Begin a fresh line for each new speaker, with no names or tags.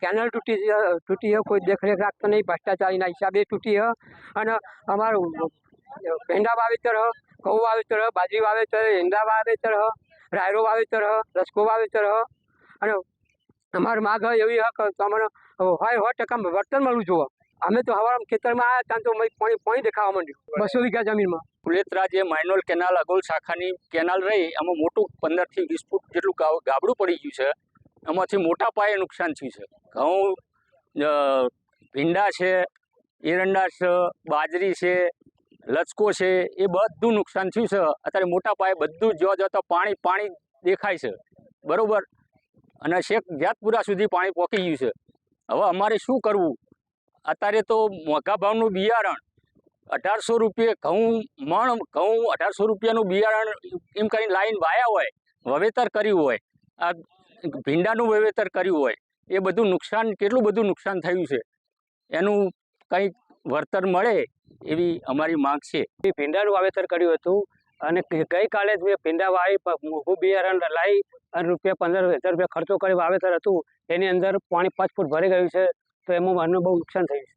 Canal તૂટી તૂટી હોય કોઈ દેખરેખ રાખતો નહીં, ભ્રષ્ટાચારીના હિસાબે તૂટી હ અને અમારું ભેંડા વાવેતર હ ઘઉં વાવેતર હ બાજરી વાવેતર ઈંડા વાવેતર હ રાયરો વાવેતર હ રસકો વાવેતર હ અને અમારી માગ એવી હ કે તમને હોય સો ટકા વર્તન મળવું જોવો અમે તો હવા ખેતરમાં આવ્યા ત્યાં તો પાણી પાણી દેખાવા માંડ્યું. બસો વીઘા જમીનમાં.
કુલેત્રા જે માઇનોલ કેનાલ, અગોલ શાખાની કેનાલ રહી. આમાં મોટું પંદરથી વીસ ફૂટ જેટલું ગાબડું પડી ગયું છે. એમાંથી મોટા પાયે નુકસાન થયું છે. ઘઉં ભીંડા છે, એરંડા છે, બાજરી છે, લચકો છે, એ બધું નુકસાન થયું છે. અત્યારે મોટા પાયે બધું જોવા જોવા તો પાણી પાણી દેખાય છે. બરાબર? અને શેક જાતપુરા સુધી પાણી પહોંચી ગયું છે. હવે અમારે શું કરવું? અત્યારે તો મોંઘા ભાવનું બિયારણ, અઢારસો રૂપિયે ઘઉં, મણ, ઘઉં અઢારસો રૂપિયાનું બિયારણ એમ કરીને લાઈન વાયા હોય, વાવેતર કર્યું હોય. આ ભીંડાનું વાવેતર કર્યું હોય, એ બધું નુકસાન, કેટલું બધું નુકસાન થયું છે? એનું કંઈક વળતર મળે એવી અમારી માંગ છે.
એ ભીંડાનું વાવેતર કર્યું હતું અને ગઈકાલે જ મેં ભીંડા વાવી મોંઘું બિયારણ લાવી અને રૂપિયા પંદર હજાર રૂપિયા ખર્ચો કરી વાવેતર હતું. એની અંદર પાણી પાંચ ફૂટ ભરી ગયું છે, તો એમાં મને બહુ નુકસાન થયું છે.